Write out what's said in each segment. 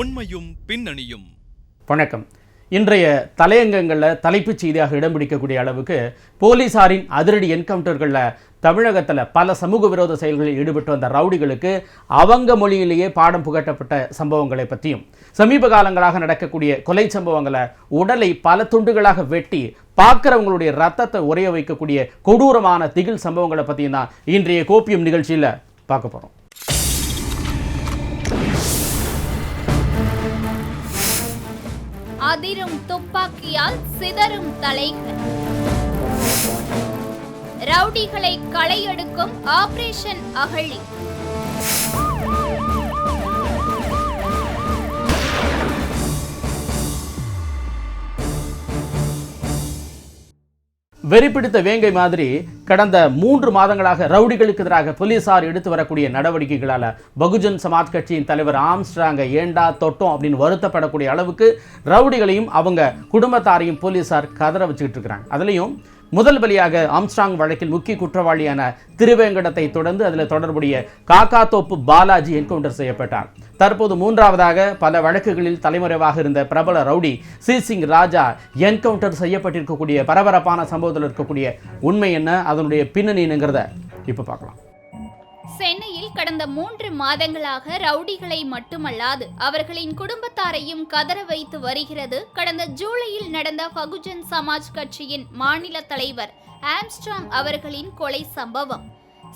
உண்மையும் பின்னணியும். வணக்கம். இன்றைய தலையங்கங்களில் தலைப்புச் செய்தியாக இடம் பிடிக்கக்கூடிய அளவுக்கு போலீசாரின் அதிரடி என்கவுண்டர்களில் தமிழகத்தில் பல சமூக விரோத செயல்களில் ஈடுபட்டு வந்த ரவுடிகளுக்கு அவங்க மொழியிலேயே பாடம் புகட்டப்பட்ட சம்பவங்களை பற்றியும் சமீப காலங்களாக நடக்கக்கூடிய கொலை சம்பவங்களை உடலை பல துண்டுகளாக வெட்டி பார்க்குறவங்களுடைய ரத்தத்தை உரைய வைக்கக்கூடிய கொடூரமான திகில் சம்பவங்களை பற்றியும் தான் இன்றைய கோப்பியம் நிகழ்ச்சியில் பார்க்க போகிறோம் அதிரும் துப்பாக்கியால் சிதறும் தலைகள். ரவுடிகளை களையெடுக்கும் ஆபரேஷன் அகழி. வெறிப்பிடித்த வேங்கை மாதிரி கடந்த மூன்று மாதங்களாக ரவுடிகளுக்கு எதிராக போலீசார் எடுத்து வரக்கூடிய நடவடிக்கைகளால் பகுஜன் சமாஜ் கட்சியின் தலைவர் ஆம்ஸ்ட்ராங்கை ஏண்டா தொட்டோம் அப்படின்னு வருத்தப்படக்கூடிய அளவுக்கு ரவுடிகளையும் அவங்க குடும்பத்தாரையும் போலீசார் கதற வச்சுக்கிட்டு இருக்கிறாங்க. அதுலேயும் முதல் பலியாக ஆம்ஸ்டாங் வழக்கில் முக்கிய குற்றவாளியான திருவேங்கடத்தை தொடர்ந்து அதில் தொடர்புடைய காக்காத்தோப்பு பாலாஜி என்கவுண்டர் செய்யப்பட்டார். தற்போது மூன்றாவதாக பல வழக்குகளில் தலைமறைவாக இருந்த பிரபல rowdy C Singh Raja encounter செய்யப்பட்டிருக்கக்கூடிய பரபரப்பான சம்பவத்தில் இருக்கக்கூடிய உண்மை என்ன? அதனுடைய பின்னணி என்னங்கிறத இப்போ பார்க்கலாம். சென்னை கடந்த மூன்று மாதங்களாக ரவுடிகளை மட்டுமல்லாது அவர்களின் குடும்பத்தாரையும் கதற வைத்து வருகிறது. கடந்த ஜூலையில் நடந்த பகுஜன் சமாஜ் கட்சியின் மாநில தலைவர் ஆம்ஸ்ட்ராங் அவர்களின் கொலை சம்பவம்.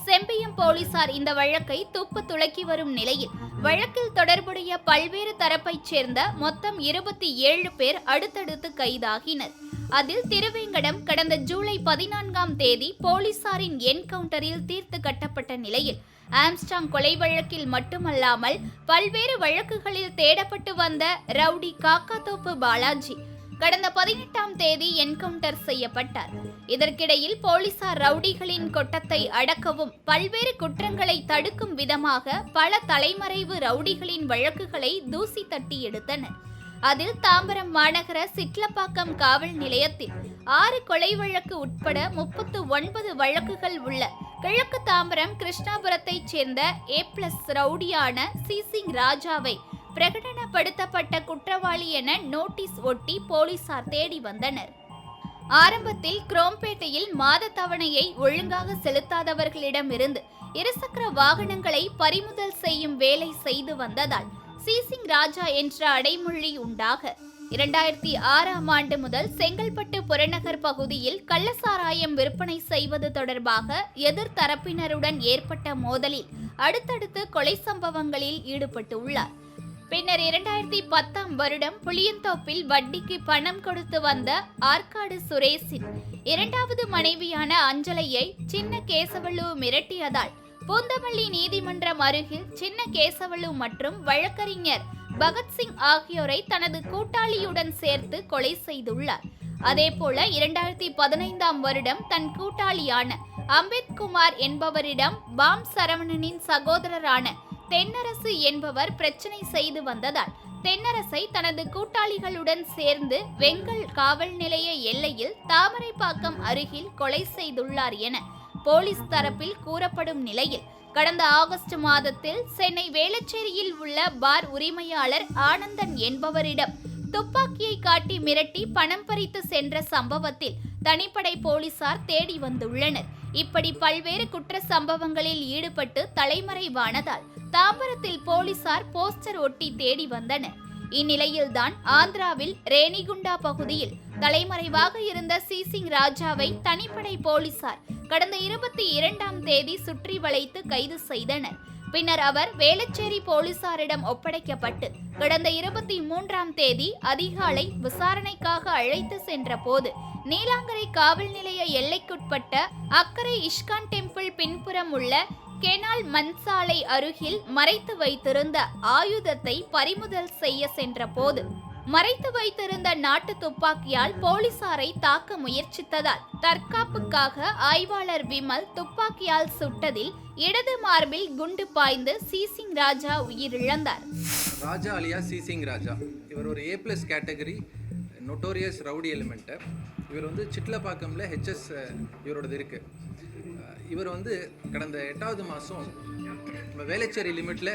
செம்பியம் போலீசார் இந்த வழக்கை துப்பு துளக்கி வரும் நிலையில் வழக்கில் தொடர்புடைய பல்வேறு தரப்பைச் சேர்ந்த மொத்தம் இருபத்தி ஏழு பேர் அடுத்தடுத்து கைதாகினர். அதில் திருவேங்கடம் கடந்த ஜூலை பதினான்காம் தேதி போலீசாரின் என்கவுண்டரில் தீர்த்து கட்டப்பட்ட நிலையில் ஆம்ஸ்டாங் கொலை வழக்கில் மட்டுமல்லாமல் பல்வேறு வழக்குகளில் தேடப்பட்டு வந்த ரவுடி காக்காத்தோப்பு பாலாஜி கடந்த பதினெட்டாம் தேதி என்கவுண்டர் செய்யப்பட்டார். இதற்கிடையில் போலீசார் ரவுடிகளின் கொட்டத்தை அடக்கவும் பல்வேறு குற்றங்களை தடுக்கும் விதமாக பல தலைமறைவு ரவுடிகளின் வழக்குகளை தூசி தட்டி எடுத்தனர். அதில் தாம்பரம் மாநகர சிட்லப்பாக்கம் காவல் நிலையத்தில் ஆறு கொலை வழக்கு உட்பட முப்பத்து ஒன்பது வழக்குகள் உள்ள கிழக்கு தாம்பரம் கிருஷ்ணாபுரத்தைச் சேர்ந்த ஏ பிளஸ் ரவுடியான சிசிங் ராஜாவை பிரகடனப்படுத்தப்பட்ட குற்றவாளி என நோட்டீஸ் ஒட்டி போலீசார் தேடி வந்தனர். ஆரம்பத்தில் குரோம்பேட்டையில் மாத தவணையை ஒழுங்காக செலுத்தாதவர்களிடமிருந்து இருசக்கர வாகனங்களை பறிமுதல் செய்யும் வேலை செய்து வந்ததால் சிசிங் ராஜா என்ற அடைமொழி உண்டாக இரண்டாயிரத்தி ஆறாம் ஆண்டு முதல் செங்கல்பட்டு புறநகர் பகுதியில் கள்ளசாராயம் விற்பனை செய்வது தொடர்பாக எதிர்த்தரப்பினருடன் ஏற்பட்ட மோதலில் அடுத்தடுத்து கொலை சம்பவங்களில் ஈடுபட்டு உள்ளார் பின்னர் இரண்டாயிரத்தி பத்தாம் வருடம் புளியந்தோப்பில் வட்டிக்கு பணம் கொடுத்து வந்த ஆற்காடு சுரேஷின் இரண்டாவது மனைவியான அஞ்சலையை சின்ன கேசவலு மிரட்டியதால் பூந்தமல்லி நீதிமன்றம் அருகில் சின்ன கேசவலு மற்றும் வழக்கறிஞர் பகத்சிங் ஆகியோரை தனது கூட்டாளியுடன் சேர்த்து கொலை செய்துள்ளார். அதேபோல இரண்டாயிரத்தி பதினைந்தாம் வருடம் தன் கூட்டாளியான அம்பேத்குமார் என்பவரிடம் பாம் சரவணனின் சகோதரரான தென்னரசு என்பவர் பிரச்சனை செய்து வந்ததால் தென்னரசை தனது கூட்டாளிகளுடன் சேர்ந்து வெங்கல் காவல் நிலைய எல்லையில் தாமரைப்பாக்கம் அருகில் கொலை செய்துள்ளார் என போலீஸ் தரப்பில் கூறப்படும் நிலையில் கடந்த ஆகஸ்ட் மாதத்தில் சென்னை வேளச்சேரியில் உள்ள பார் உரிமையாளர் ஆனந்தன் என்பவரிடம் துப்பாக்கியை காட்டி மிரட்டி பணம் பறித்து சென்ற சம்பவத்தில் தனிப்படை போலீசார் தேடி வந்துள்ளனர். இப்படி பல்வேறு குற்ற சம்பவங்களில் ஈடுபட்டு தலைமறைவானதால் தாம்பரத்தில் போலீசார் போஸ்டர் ஒட்டி தேடி வந்தனர். இந்நிலையில்தான் ஆந்திராவில் ரேணிகுண்டா பகுதியில் தலைமறைவாக இருந்த சிசிங் ராஜாவை தனிப்படை போலீசார் கடந்த இருபத்தி இரண்டாம் தேதி சுற்றி வளைத்து கைது செய்தனர். பின்னர் அவர் வேளச்சேரி போலீசாரிடம் ஒப்படைக்கப்பட்டு கடந்த இருபத்தி மூன்றாம் தேதி அதிகாலை விசாரணைக்காக அழைத்து சென்ற போது நீலாங்கரை காவல் நிலைய எல்லைக்குட்பட்ட அக்கரை இஷ்கான் டெம்பிள் பின்புறம் உள்ள கெனால் மன்சாலை அருகில் மறைத்து வைத்திருந்த ஆயுதத்தை பறிமுதல் செய்ய சென்ற போது மறைத்து வைத்திருந்த நாட்டு துப்பாக்கியால் போலீசாரை தாக்க முயற்சித்ததால் தற்காப்புக்காக ஆய்வாளர் விமல் துப்பாக்கியால் சுட்டதில் இடது மார்பில் குண்டு பாய்ந்து சீசிங் ராஜா உயிரிழந்தார். ராஜா அலியா சீசிங் ராஜா. இவர் ஒரு A plus category notorious rowdy element இவர் வந்து சிட்லப்பாக்கமில் ஹெச்எஸ் இவரோடது இருக்குது இவர் வந்து கடந்த எட்டாவது மாதம் வேலைச்சேரி லிமிட்டில்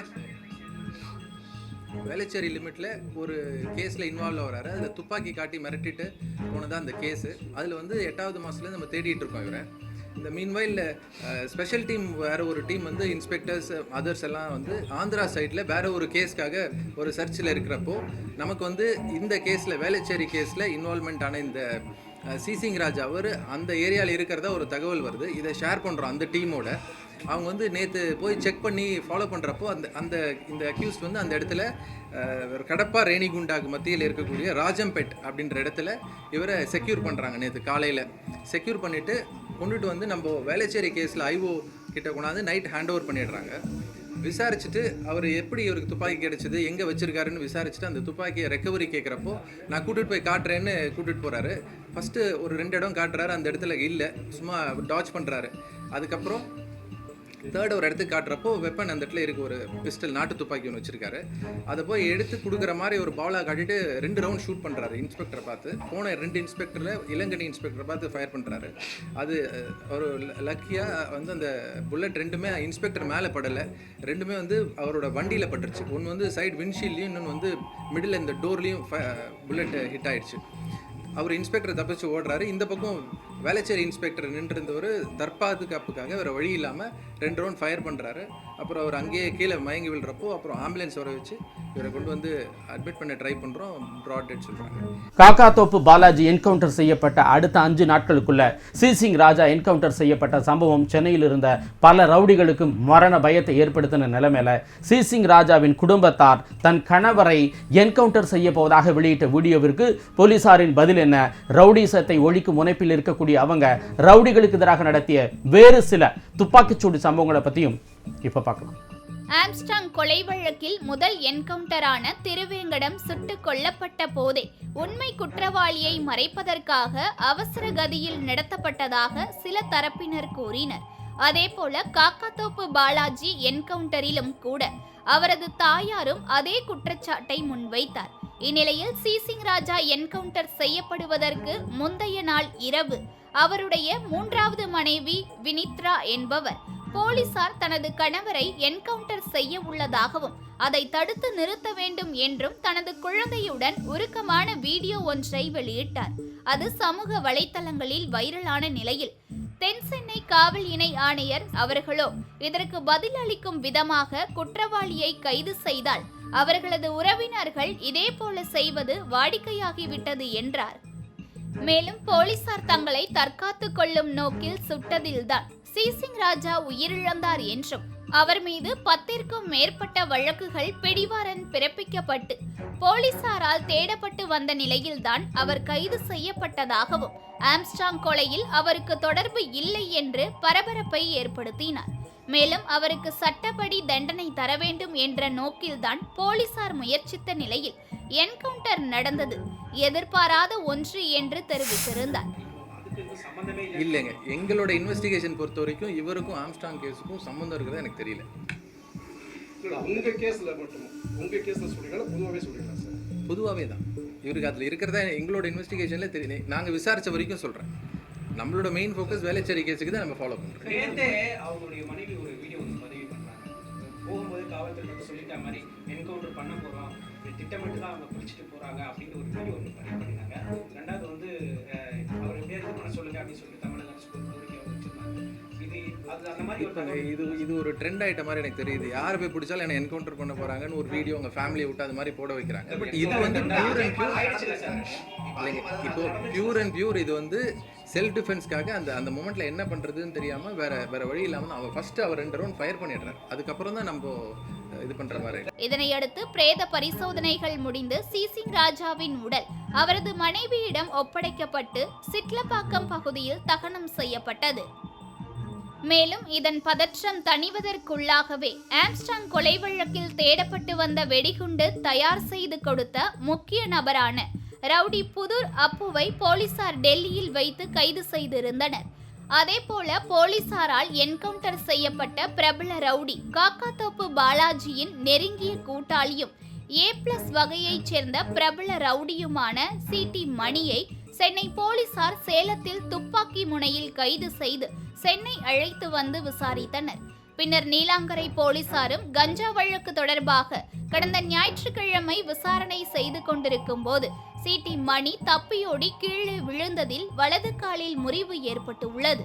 வேளச்சேரி லிமிட்டில் ஒரு கேஸில் இன்வால்வ் ஆகிறாரு அதில் துப்பாக்கி காட்டி மிரட்டிட்டு போனதான் அந்த கேஸு. அதில் வந்து எட்டாவது மாதத்துலேருந்து நம்ம தேடிட்டு இருக்கோம் இவரை. இந்த மீன்வைல் ஸ்பெஷல் டீம் வேறு ஒரு டீம் வந்து இன்ஸ்பெக்டர்ஸ் அதர்ஸ் எல்லாம் வந்து ஆந்திரா சைடில் வேறு ஒரு கேஸ்க்காக ஒரு சர்ச்சில் இருக்கிறப்போ நமக்கு வந்து இந்த கேஸில் வேளச்சேரி கேஸில் இன்வால்மெண்ட் ஆன இந்த அஹ், சிசிங் ராஜ் அவர் அந்த ஏரியாவில் இருக்கிறதா ஒரு தகவல் வருது. இதை ஷேர் பண்ணுறோம் அந்த டீமோட அவங்க வந்து நேற்று போய் செக் பண்ணி ஃபாலோ பண்ணுறப்போ அந்த அந்த இந்த அக்யூஸ்ட் வந்து அந்த இடத்துல கடப்பா ரேணிகுண்டாக்கு மத்தியில் இருக்கக்கூடிய ராஜம்பேட் அப்படின்ற இடத்துல இவரை செக்யூர் பண்ணுறாங்க நேற்று காலையில். செக்யூர் பண்ணிவிட்டு கொண்டுட்டு வந்து நம்ம வேலைச்சேரி கேஸில் ஐஓ கிட்ட கொண்டாந்து நைட் ஹேண்ட் ஓவர் பண்ணிடுறாங்க. விசாரிச்சுட்டு அவர் எப்படி இவருக்கு துப்பாக்கி கிடைச்சது எங்கே வச்சுருக்காருன்னு விசாரிச்சுட்டு அந்த துப்பாக்கியை ரெக்கவரி கேட்குறப்போ நான் கூட்டிகிட்டு போய் காட்டுறேன்னு கூட்டிகிட்டு போகிறாரு ஃபஸ்ட்டு ஒரு ரெண்டு இடம் காட்டுறாரு அந்த இடத்துல இல்லை சும்மா டாச் பண்ணுறாரு அதுக்கப்புறம் தேர்ட் ஒரு இடத்துக்கு காட்டுறப்போ வெப்பன் அந்த இடத்துல இருக்குது ஒரு பிஸ்டல் நாட்டு துப்பாக்கி ஒன்று வச்சிருக்காரு. அதை போய் எடுத்து கொடுக்குற மாதிரி ஒரு பாலாக காட்டிட்டு ரெண்டு ரவுண்ட் ஷூட் பண்ணுறாரு இன்ஸ்பெக்டரை பார்த்து. போன ரெண்டு இன்ஸ்பெக்டரில் இளங்கனி இன்ஸ்பெக்டரை பார்த்து ஃபயர் பண்ணுறாரு அது ஒரு லக்கியாக வந்து அந்த புல்லட் ரெண்டுமே இன்ஸ்பெக்டர் மேலே படலை. ரெண்டுமே வந்து அவரோட வண்டியில் பட்டுருச்சு. ஒன்று வந்து சைடு விண்ட்ஷீல்லையும் இன்னொன்று வந்து மிடில் இந்த டோர்லேயும் புல்லட் ஹிட் ஆயிடுச்சு. அவர் இன்ஸ்பெக்டர் தப்பிச்சு ஓடுறாரு. இந்த பக்கம் வேலைச்சேரி இன்ஸ்பெக்டர் நின்றிருந்தவர் தற்பாதுகாப்புக்காக வேறு வழி இல்லாமல் ரெண்டு ரவுண்ட் ஃபயர் பண்ணுறாரு அப்புறம் அவர் அங்கேயே கீழே மயங்கி விழுறப்போ அப்புறம் ஆம்புலன்ஸ் வர வச்சு இவரை கொண்டு வந்து அட்மிட் பண்ண ட்ரை பண்ணுறோம் ப்ராட் டெட் சொல்கிறாங்க காக்காத்தோப்பு பாலாஜி என்கவுண்டர் செய்யப்பட்ட அடுத்த அஞ்சு நாட்களுக்குள்ள சிசிங் ராஜா என்கவுண்டர் செய்யப்பட்ட சம்பவம் சென்னையில் இருந்த பல ரவுடிகளுக்கு மரண பயத்தை ஏற்படுத்தின நிலைமையில சிசிங் ராஜாவின் குடும்பத்தார் தன் கணவரை என்கவுண்டர் செய்ய போவதாக வெளியிட்ட வீடியோவிற்கு போலீசாரின் பதில் என்ன? ரவுடிசத்தை ஒழிக்கும் முனைப்பில் இருக்கக்கூடிய அவங்க ரவுடிகளுக்கு எதிராக நடத்திய வேறு சில துப்பாக்கிச்சூடு சம்பவங்களை பற்றியும் இப்போ பார்க்கலாம். ஆம்ஸ்டாங் கொலை வழக்கில் முதல் என்கவுண்டரான திருவேங்கடம் சுட்டுக் கொல்லப்பட்ட போதே உண்மை குற்றவாளியை மறைப்பதற்காக அவசர கதியில் நடத்தப்பட்டதாக சில தரப்பினர் கூறினர். அதேபோல காக்காத்தோப்பு பாலாஜி என்கவுண்டரிலும் கூட அவரது தாயாரும் அதே குற்றச்சாட்டை முன்வைத்தார். இந்நிலையில் சீசிங் ராஜா என்கவுண்டர் செய்யப்படுவதற்கு முந்தைய நாள் இரவு அவருடைய மூன்றாவது மனைவி வினித்ரா என்பவர் போலீசார் தனது கணவரை என்கவுண்டர் செய்ய உள்ளதாகவும் அதை தடுத்து நிறுத்த வேண்டும் என்றும் தனது குழந்தையுடன் உருக்கமான வீடியோ ஒன்றை வெளியிட்டார். அது சமூக வலைத்தளங்களில் வைரலான நிலையில் தென் சென்னை காவல் இணை ஆணையர் அவர்களோ இதற்கு பதிலளிக்கும் விதமாக குற்றவாளியை கைது செய்தால் அவர்களது உறவினர்கள் இதேபோல செய்வது வாடிக்கையாகிவிட்டது என்றார். மேலும் போலீசார் தங்களை தற்காத்துக் கொள்ளும் நோக்கில் சுட்டதில்தான். சீசிங் ராஜா உயிரிழந்தார் என்றும் அவர் மீது பத்திற்கும் மேற்பட்ட வழக்குகள் பிடிவாரன் பிறப்பிக்கப்பட்டு போலீசாரால் தேடப்பட்டு வந்த நிலையில்தான் அவர் கைது செய்யப்பட்டதாகவும் ஆம்ஸ்டாங் கொலையில் அவருக்கு தொடர்பு இல்லை என்று பரபரப்பை ஏற்படுத்தினார். மேலும் அவருக்கு சட்டப்படி தண்டனை தர வேண்டும் என்ற நோக்கில்தான் போலீசார் முயற்சித்த நிலையில் என்கவுண்டர் நடந்தது. எதிர்பாராத ஒன்று என்று தெரிவித்திருந்தார். இல்லைங்க. எங்களோட இன்வெஸ்டிகேஷன் பொறுத்த வரைக்கும் இவருக்கும் ஆம்ஸ்டாங் கேஸுக்கும் சம்மந்தம் இருக்குதா எனக்கு தெரியல. இல்ல உங்க கேஸ்ல மட்டும் உங்க கேஸ்ல சொல்றீங்களா? பொதுவாகவே சொல்றீங்களா சார் பொதுவாகவே தான். இவருக்கு அதில் இருக்கிறதா எங்களோட இன்வெஸ்டிகேஷனில் தெரியல. நாங்கள் விசாரித்த வரைக்கும் சொல்கிறேன் நம்மளோட மெயின் ஃபோக்கஸ் வேலைச்சேரி கேஸுக்கு தான் நம்ம ஃபாலோ பண்ணுறோம் நேத்தே அவங்களுடைய மனைவி ஒரு வீடியோ ஒன்று பதிவு பண்ணாங்க. போகும்போது காவல்துறை வந்து சொல்லிட்ட மாதிரி என்கவுண்டர் பண்ண போகிறோம் திட்டமிட்டு தான் அவங்க குளிச்சுட்டு போகிறாங்க அப்படின்னு ஒரு வீடியோ ஒன்று பதிவு பண்ணியிருந்தாங்க ரெண்டாவது வந்து அவர் எப்படியாவது பண்ண சொல்லுங்க அப்படின்னு சொல்லிட்டு தமிழக அரசு ஒரு கோரிக்கை வச்சிருந்தாங்க. இது அது அந்த மாதிரி இது இது ஒரு ட்ரெண்ட் ஆயிட்ட மாதிரி எனக்கு தெரியுது. யாரை போய் பிடிச்சாலும் என்னை என்கவுண்டர் பண்ண போகிறாங்கன்னு ஒரு வீடியோ உங்கள் ஃபேமிலியை விட்டு அது மாதிரி போட வைக்கிறாங்க. பட் இது வந்து பியூர் அண்ட் பியூர் இல்லைங்க இப்போ பியூர் அண்ட் பியூர் இது வந்து செல்ஃப் டிஃபென்ஸ்க்காக அந்த அந்த மூமெண்ட்டில் என்ன பண்ணுறதுன்னு தெரியாமல் வேற வேற வழி இல்லாமல் அவர் ஃபர்ஸ்ட் அவர் ரெண்டு ரவுண்ட் ஃபயர் பண்ணிடுறாரு அதுக்கப்புறம் தான் நம்ம இது பண்ற மாதிரி. இதனையடுத்து பிரேத பரிசோதனைகள் முடிந்து சீசிங் ராஜாவின் உடல் அவரது மனைவியிடம் ஒப்படைக்கப்பட்டு சிட்லப்பாக்கம் பகுதியில் தகனம் செய்யப்பட்டது. மேலும் இதன் பதற்றம் தணிவதற்குள்ளாகவே ஆம்ஸ்டாங் கொலை வழக்கில் தேடப்பட்டு வந்த வெடிகுண்டு தயார் செய்து கொடுத்த முக்கிய நபரான ரவுடி புதூர் அப்புவை போலீசார் டெல்லியில் வைத்து கைது செய்திருந்தனர். அதேபோல போலீசாரால் என்கவுண்டர் செய்யப்பட்ட பிரபல ரவுடி காக்காத்தோப்பு பாலாஜியின் நெருங்கிய கூட்டாளியும் ஏ பிளஸ் வகையைச் சேர்ந்த பிரபல ரவுடியுமான சி டி மணியை சென்னை போலீசார் சேலத்தில் துப்பாக்கி முனையில் கைது செய்து சென்னை அழைத்து வந்து விசாரித்தனர். பின்னர் நீலாங்கரை போலீசாரும் கஞ்சா வழக்கு தொடர்பாக கடந்த ஞாயிற்றுக்கிழமை விசாரணை செய்து கொண்டிருக்கும் போது சிடி மணி தப்பியோடி கீழே விழுந்ததில் வலது காலில் முறிவு ஏற்பட்டு உள்ளது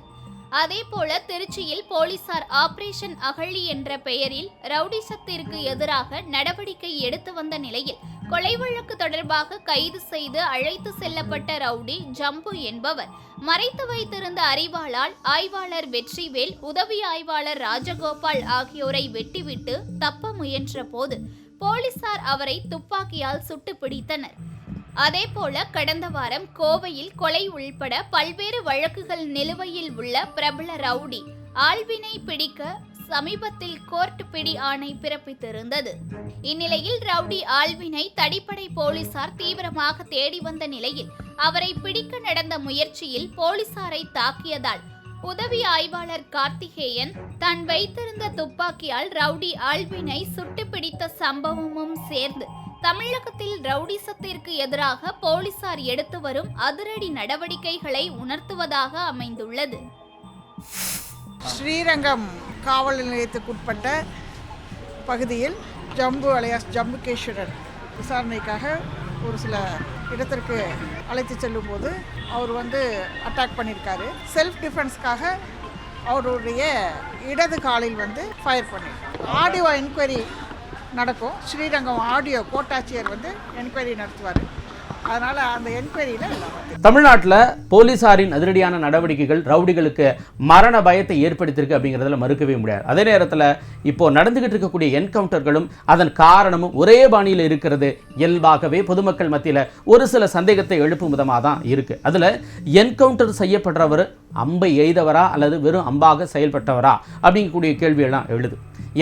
அதேபோல திருச்சியில் போலீசார் ஆபரேஷன் அகழி என்ற பெயரில் ரவுடிசத்திற்கு எதிராக நடவடிக்கை எடுத்து வந்த நிலையில் கொலை வழக்கு தொடர்பாக கைது செய்து அழைத்து செல்லப்பட்ட ரவுடி ஜம்பு என்பவர். மறைத்து வைத்திருந்த அறிவாளால் ஆய்வாளர் வெற்றிவேல் உதவி ஆய்வாளர் ராஜகோபால் ஆகியோரை வெட்டிவிட்டு தப்ப முயன்ற போது போலீசார் அவரை துப்பாக்கியால் சுட்டு பிடித்தனர் அதேபோல கடந்த வாரம் கோவையில் கொலை உள்பட பல்வேறு வழக்குகள் நிலுவையில் உள்ள பிரபல ரவுடி ஆழ்வினை பிடிக்க சமீபத்தில் கோர்ட் பிடி ஆணை பிறப்பித்திருந்தது. இந்நிலையில் ரவுடி ஆல்வினை தடிப்படை போலீசார் தீவிரமாக தேடி வந்த நிலையில் அவரை பிடிக்க நடந்த முயற்சியில் போலீசாரை தாக்கியதால் உதவி ஆய்வாளர் கார்த்திகேயன் தான் வைத்திருந்த துப்பாக்கியால் ரவுடி ஆல்வினை சுட்டு பிடித்த சம்பவமும் சேர்ந்து தமிழகத்தில் ரவுடிசத்திற்கு எதிராக போலீசார் எடுத்து வரும் அதிரடி நடவடிக்கைகளை உணர்த்துவதாக அமைந்துள்ளது. ஸ்ரீரங்கம் காவல் நிலையத்துக்குட்பட்ட பகுதியில் ஜம்பு அலையாஸ் ஜம்புகேஸ்வரர் விசாரணைக்காக ஒரு சில இடத்திற்கு அழைத்து செல்லும்போது அவர் வந்து அட்டாக் பண்ணியிருக்காரு. செல்ஃப் டிஃபென்ஸ்க்காக அவருடைய இடது காலில் வந்து ஃபயர் பண்ணியிருக்காரு ஆடியோ என்கொயரி நடக்கும். ஸ்ரீரங்கம் ஆடியோ கோட்டாட்சியர் வந்து என்கொயரி நடத்துவார். அதனால் அந்த என்கொயரியில் தமிழ்நாட்டில் போலீசாரின் அதிரடியான நடவடிக்கைகள் ரவுடிகளுக்கு மரண பயத்தை ஏற்படுத்தியிருக்கு அப்படிங்கிறதுல மறுக்கவே முடியாது. அதே நேரத்தில் இப்போ நடந்துகிட்டு இருக்கக்கூடிய என்கவுண்டர்களும் அதன் காரணமும் ஒரே பாணியில் இருக்கிறது இயல்பாகவே பொதுமக்கள் மத்தியில் ஒரு சில சந்தேகத்தை எழுப்பும் விதமாக தான் இருக்கு. அதில் என்கவுண்டர் செய்யப்படுறவர் அம்பை எய்தவரா அல்லது வெறும் அம்பாக செயல்பட்டவரா அப்படிங்கக்கூடிய கேள்வியெல்லாம் எழுது.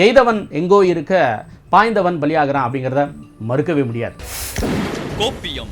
எய்தவன் எங்கோ இருக்க பாய்ந்தவன் பலியாகிறான் அப்படிங்கிறத மறுக்கவே முடியாது. கோப்பியம்.